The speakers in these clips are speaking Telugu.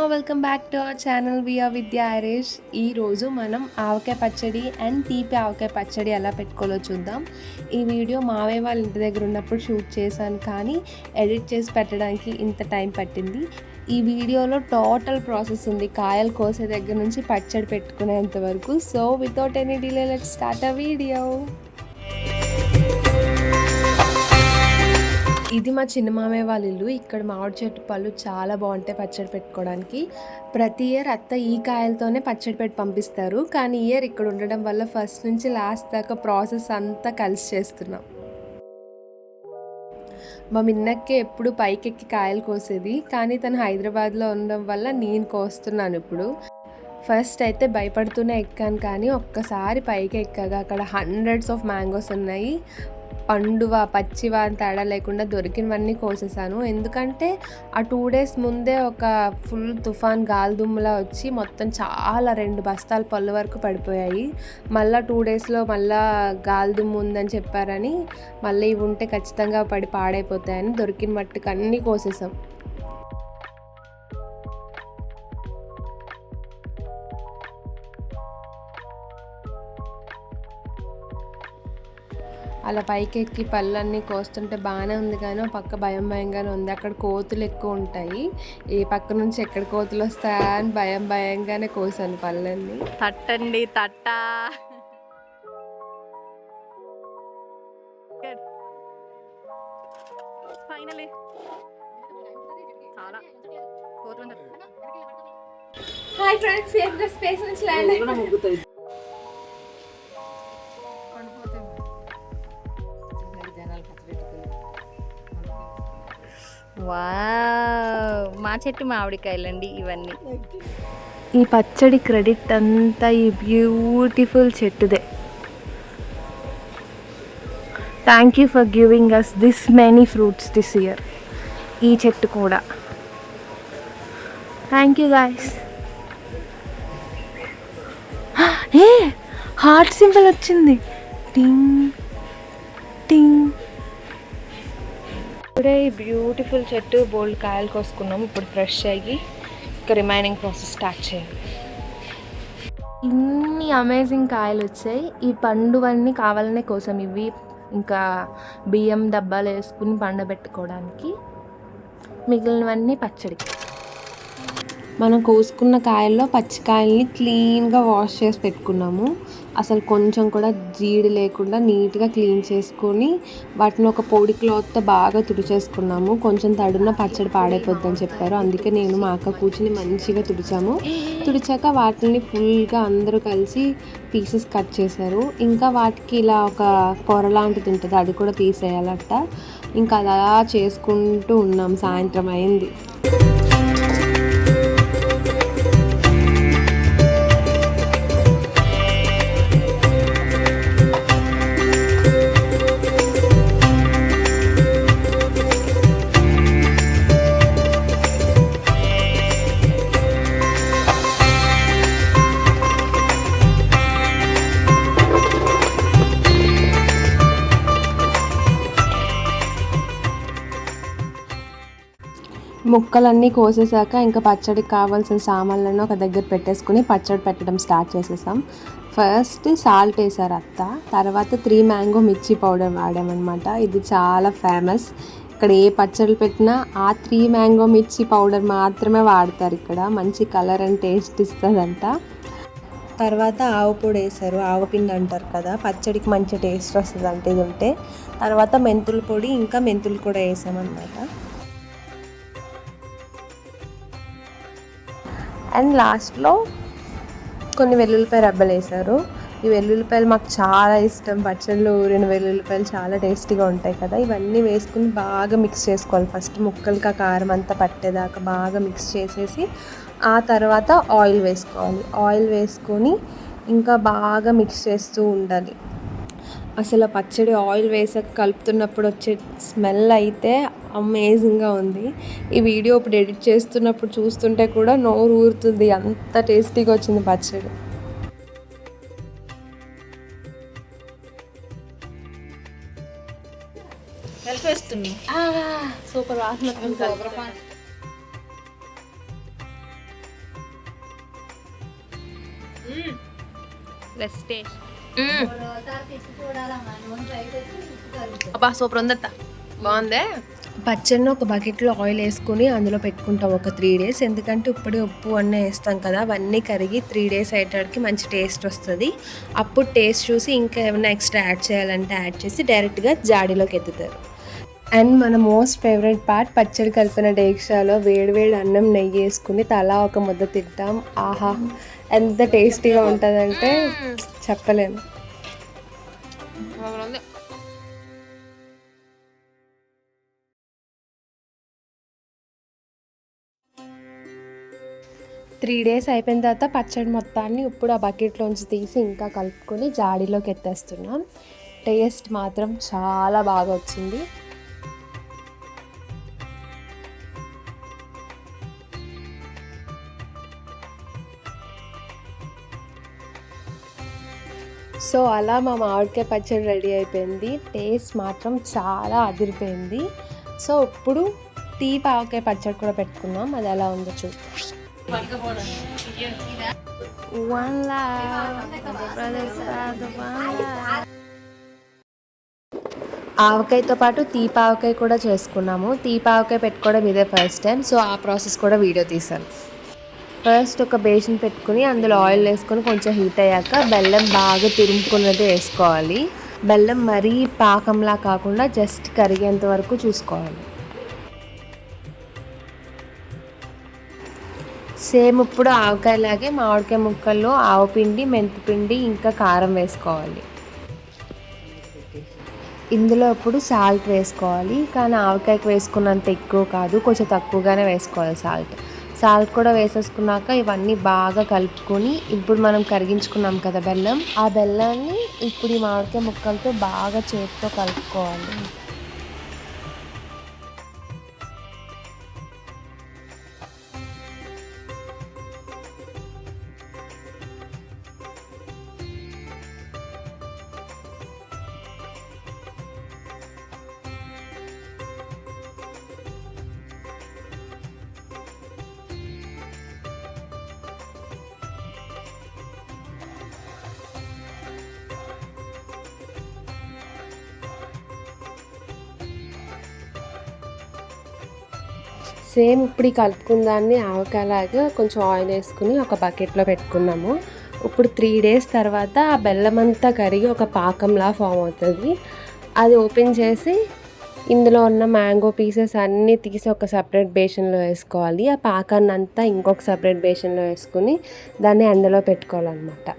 అమ్మ welcome back to our channel via Vidya ఐరిష్ ఈరోజు మనం ఆవకాయ పచ్చడి అండ్ తీపి ఆవకాయ పచ్చడి ఎలా పెట్టుకోవాలో చూద్దాం. ఈ వీడియో మావయ్య వాళ్ళ ఇంటి దగ్గర ఉన్నప్పుడు షూట్ చేశాను కానీ ఎడిట్ చేసి పెట్టడానికి ఇంత టైం పట్టింది. ఈ వీడియోలో టోటల్ ప్రాసెస్ ఉంది. కాయలు కోసే దగ్గర నుంచి పచ్చడి పెట్టుకునేంత వరకు. So without any delay let start a video ఇది మా చిన్న మామయ్య వాళ్ళ ఇల్లు. ఇక్కడ మామిడి చెట్టు పళ్ళు చాలా బాగుంటాయి పచ్చడి పెట్టుకోవడానికి. ప్రతి ఇయర్ అత్త ఈ కాయలతోనే పచ్చడి పెట్టి పంపిస్తారు. కానీ ఇయర్ ఇక్కడ ఉండడం వల్ల ఫస్ట్ నుంచి లాస్ట్ దాకా ప్రాసెస్ అంతా కలిసి చేస్తున్నాం. మా మిన్నక్కే ఎప్పుడు పైకెక్కి కాయలు కోసేది. కానీ తను హైదరాబాద్లో ఉండడం వల్ల నేను కోస్తున్నాను ఇప్పుడు. ఫస్ట్ అయితే భయపడుతూనే ఎక్కాను కానీ ఒక్కసారి పైకి ఎక్కగా అక్కడ హండ్రెడ్స్ ఆఫ్ మ్యాంగోస్ ఉన్నాయి. పండువా పచ్చివా అని తేడా లేకుండా దొరికినవన్నీ కోసేసాను. ఎందుకంటే ఆ టూ డేస్ ముందే ఒక ఫుల్ తుఫాన్ గాలిదుమ్ములా వచ్చి మొత్తం చాలా రెండు బస్తాల పళ్ళు వరకు పడిపోయాయి. మళ్ళీ టూ డేస్లో మళ్ళీ గాలిదుమ్ము ఉందని చెప్పారని మళ్ళీ ఇవి ఉంటే ఖచ్చితంగా పడి పాడైపోతాయని దొరికిన మట్టుకు అన్నీ కోసేసాం. అలా పైకి ఎక్కి పళ్ళన్నీ కోస్తుంటే బాగానే ఉంది కానీ పక్క భయం భయంగానే ఉంది. అక్కడ కోతులు ఎక్కువ ఉంటాయి. ఈ పక్క నుంచి ఎక్కడ కోతులు వస్తాయా అని భయం భయంగానే కోసాను పళ్ళన్నీ. తట్టండి తట్ట. ఫైనలీ. చాలా. కోతులు హాయ్ ఫ్రెండ్స్ స్పేస్ నుంచి ల్యాండ్ వా మా చెట్టు మామిడికాయలండి ఇవన్నీ. ఈ పచ్చడి క్రెడిట్ అంతా ఈ beautiful చెట్టుదే. Thank you for giving us this many fruits this year ఈ చెట్టు కూడా. Thank you guys a heart symbol వచ్చింది. టింగ్ ఇప్పుడే ఈ బ్యూటిఫుల్ చెట్టు బోల్డ్ కాయలు కోసుకున్నాం. ఇప్పుడు ఫ్రెష్ అయ్యి ఇంకా రిమైనింగ్ ప్రాసెస్ స్టార్ట్ చేయాలి. ఇన్ని అమేజింగ్ కాయలు వచ్చాయి. ఈ పండువన్నీ కావాలనే కోసం ఇవి ఇంకా బియ్యం డబ్బాలు వేసుకుని పండబెట్టుకోవడానికి మిగిలినవన్నీ పచ్చడికి. మనం కోసుకున్న కాయల్లో పచ్చికాయల్ని క్లీన్గా వాష్ చేసి పెట్టుకున్నాము. అసలు కొంచెం కూడా జీడి లేకుండా నీట్గా క్లీన్ చేసుకొని వాటిని ఒక పొడి క్లాత్తో బాగా తుడిచేసుకున్నాము. కొంచెం తడున్న పచ్చడి పాడైపోద్దని చెప్పారు. అందుకే నేను మా అక్క కూర్చుని మంచిగా తుడిచాము. తుడిచాక వాటిని ఫుల్గా అందరూ కలిసి పీసెస్ కట్ చేశారు. ఇంకా వాటికి ఇలా ఒక పొర లాంటిది ఉంటుంది అది కూడా తీసేయాలట. ఇంకా అలా చేసుకుంటూ ఉన్నాం. సాయంత్రం అయింది. ముక్కలన్నీ కోసేసాక ఇంకా పచ్చడికి కావాల్సిన సామాన్లను ఒక దగ్గర పెట్టేసుకుని పచ్చడి పెట్టడం స్టార్ట్ చేసేసాం. ఫస్ట్ సాల్ట్ వేసారు అత్త. తర్వాత త్రీ మ్యాంగో మిర్చి పౌడర్ వాడామన్నమాట. ఇది చాలా ఫేమస్. ఇక్కడ ఏ పచ్చళ్ళు పెట్టినా ఆ త్రీ మ్యాంగో మిర్చి పౌడర్ మాత్రమే వాడతారు ఇక్కడ. మంచి కలర్ అండ్ టేస్ట్ ఇస్తుందంట. తర్వాత ఆవు పొడి వేసారు. ఆవు పిండి అంటారు కదా పచ్చడికి మంచి టేస్ట్ వస్తుంది అంటే ఇది ఉంటే. తర్వాత మెంతుల పొడి ఇంకా మెంతులు కూడా వేసామన్నమాట. అండ్ లాస్ట్లో కొన్ని వెల్లుల్లిపాయ రబ్బలు వేశారు. ఈ వెల్లుల్లిపాయలు మాకు చాలా ఇష్టం. పచ్చళ్ళు ఊరిన వెల్లుల్లిపాయలు చాలా టేస్టీగా ఉంటాయి కదా. ఇవన్నీ వేసుకుని బాగా మిక్స్ చేసుకోవాలి. ఫస్ట్ ముక్కలకి ఆ కారం అంతా పట్టేదాకా బాగా మిక్స్ చేసేసి ఆ తర్వాత ఆయిల్ వేసుకోవాలి. ఆయిల్ వేసుకొని ఇంకా బాగా మిక్స్ చేస్తూ ఉండాలి. అసలు పచ్చడి ఆయిల్ వేసాక కలుపుతున్నప్పుడు వచ్చే స్మెల్ అయితే అమేజింగ్గా ఉంది. ఈ వీడియో ఇప్పుడు ఎడిట్ చేస్తున్నప్పుడు చూస్తుంటే కూడా నోరు ఊరుతుంది. అంత టేస్టీగా వచ్చింది పచ్చడి. సూపర్ అబ్బా సూపర్ ఉందత్త. బాగుందే? పచ్చడిని ఒక బకెట్లో ఆయిల్ వేసుకుని అందులో పెట్టుకుంటాం ఒక త్రీ డేస్. ఎందుకంటే ఇప్పుడు ఉప్పు అన్నీ వేస్తాం కదా అవన్నీ కరిగి త్రీ డేస్ అయ్యేటడికి మంచి టేస్ట్ వస్తుంది. అప్పుడు టేస్ట్ చూసి ఇంకా ఏమైనా ఎక్స్ట్రా యాడ్ చేయాలంటే యాడ్ చేసి డైరెక్ట్గా జాడీలోకి ఎత్తుతారు. అండ్ మన మోస్ట్ ఫేవరెట్ పార్ట్ పచ్చడి కలిపిన డేక్షాలో వేడివేడి అన్నం నెయ్యి వేసుకుని తలా ఒక ముద్ద తింటాం. ఆహా ఎంత టేస్టీగా ఉంటుందంటే చెప్పలేము త్రీ డేస్ అయిపోయిన తర్వాత పచ్చడి మొత్తాన్ని ఇప్పుడు ఆ బకెట్లోంచి తీసి ఇంకా కలుపుకొని జాడీలోకి ఎత్తేస్తున్నాం. టేస్ట్ మాత్రం చాలా బాగా వచ్చింది. సో అలా మా మామిడికాయ పచ్చడి రెడీ అయిపోయింది. టేస్ట్ మాత్రం చాలా అదిరిపోయింది. సో ఇప్పుడు టీ పావకాయ పచ్చడి కూడా పెట్టుకున్నాం అది ఎలా ఉందో. ఆవకాయతో పాటు తీపావకాయ కూడా చేసుకున్నాము. తీపావకాయ పెట్టుకోవడం ఇదే ఫస్ట్ టైం సో ఆ ప్రాసెస్ కూడా వీడియో తీసాను ఫస్ట్ ఒక బేసిన్ పెట్టుకుని అందులో ఆయిల్ వేసుకొని కొంచెం హీట్ అయ్యాక బెల్లం బాగా తురుముకున్నది వేసుకోవాలి. బెల్లం మరీ పాకంలా కాకుండా జస్ట్ కరిగేంత వరకు చూసుకోవాలి. సేమ్ ఇప్పుడు ఆవకాయలాగే మామిడికాయ ముక్కల్లో ఆవపిండి మెంతిపిండి ఇంకా కారం వేసుకోవాలి. ఇందులో ఇప్పుడు సాల్ట్ వేసుకోవాలి. కానీ ఆవకాయకు వేసుకున్నంత ఎక్కువ కాదు కొంచెం తక్కువగానే వేసుకోవాలి సాల్ట్. సాల్ట్ కూడా వేసేసుకున్నాక ఇవన్నీ బాగా కలుపుకొని ఇప్పుడు మనం కరిగించుకున్నాం కదా బెల్లం. ఆ బెల్లాన్ని ఇప్పుడు ఈ మామిడికాయ ముక్కలతో బాగా చేతితో కలుపుకోవాలి. సేమ్ ఇప్పుడు ఈ కలుపుకున్న దాన్ని ఆవకాయలాగా కొంచెం ఆయిల్ వేసుకుని ఒక బకెట్లో పెట్టుకున్నాము. ఇప్పుడు త్రీ డేస్ తర్వాత ఆ బెల్లం అంతా కరిగి ఒక పాకంలా ఫామ్ అవుతుంది. అది ఓపెన్ చేసి ఇందులో ఉన్న మ్యాంగో పీసెస్ అన్నీ తీసి ఒక సపరేట్ బేషన్లో వేసుకోవాలి. ఆ పాకాన్ని అంతా ఇంకొక సపరేట్ బేషన్లో వేసుకుని దాన్ని అందులో పెట్టుకోవాలన్నమాట.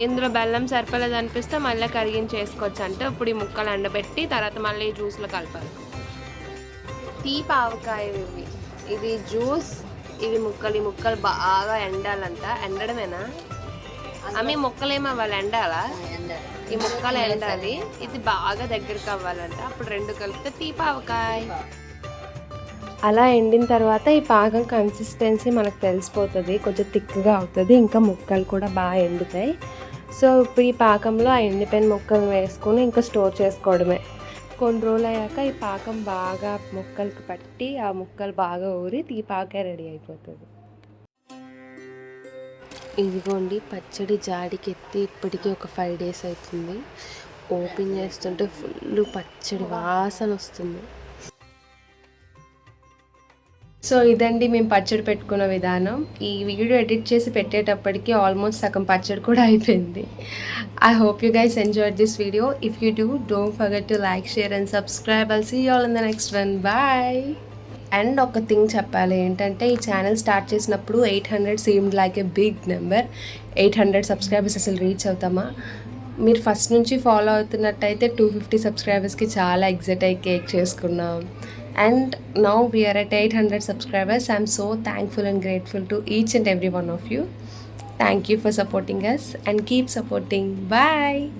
ఇందులో బెల్లం సరిపోలేదు అనిపిస్తే మళ్ళీ కరిగించేసుకోవచ్చు. అంటే ఇప్పుడు ఈ ముక్కలు ఎండబెట్టి తర్వాత మళ్ళీ జ్యూస్లో కలపాలి. తీపి ఆవకాయ ఇవి. ఇది జ్యూస్ ఇవి ముక్కలు. ఈ ముక్కలు బాగా ఎండాలంట. ఎండడమేనా? అమ్మి ముక్కలు ఏమి అవ్వాలి ఎండాలా? ఈ ముక్కలు ఎండాలి. ఇది బాగా దగ్గరికి అవ్వాలంట. అప్పుడు రెండు కలిపితే తీపి ఆవకాయ అలా ఎండిన తర్వాత ఈ పాకం కన్సిస్టెన్సీ మనకు తెలిసిపోతుంది. కొంచెం థిక్గా అవుతుంది. ఇంకా ముక్కలు కూడా బాగా ఎండుతాయి. సో ఇప్పుడు ఈ పాకంలో ఆ ఎండిపోయిన ముక్కలు వేసుకొని ఇంకా స్టోర్ చేసుకోవడమే. కొన్ని రోజులు అయ్యాక ఈ పాకం బాగా ముక్కలకి పట్టి ఆ ముక్కలు బాగా ఊరి తీపాకే రెడీ అయిపోతుంది. ఇదిగోండి పచ్చడి జాడికి ఎత్తి ఇప్పటికీ ఒక ఫైవ్ డేస్ అవుతుంది. ఓపెన్ చేస్తుంటే ఫుల్ పచ్చడి వాసన వస్తుంది. సో ఇదండి మేము పచ్చడి పెట్టుకున్న విధానం. ఈ వీడియో ఎడిట్ చేసి పెట్టేటప్పటికి ఆల్మోస్ట్ సగం పచ్చడి కూడా అయిపోయింది. I hope you guys enjoy this video if you do don't forget to like share and subscribe I'll see all in the next one bye and ఒక థింగ్ చెప్పాలి ఏంటంటే ఈ ఛానల్ స్టార్ట్ చేసినప్పుడు eight hundred seemed like a big number eight hundred subscribers అసలు రీచ్ అవుతామా? మీరు ఫస్ట్ నుంచి ఫాలో అవుతున్నట్టయితే టూ ఫిఫ్టీ సబ్స్క్రైబర్స్కి చాలా ఎగ్జైట్ అయ్యి కేక్ చేసుకున్నాం. and now we are at 800 subscribers. I'm so thankful and grateful to each and every one of you. Thank you for supporting us and keep supporting. Bye.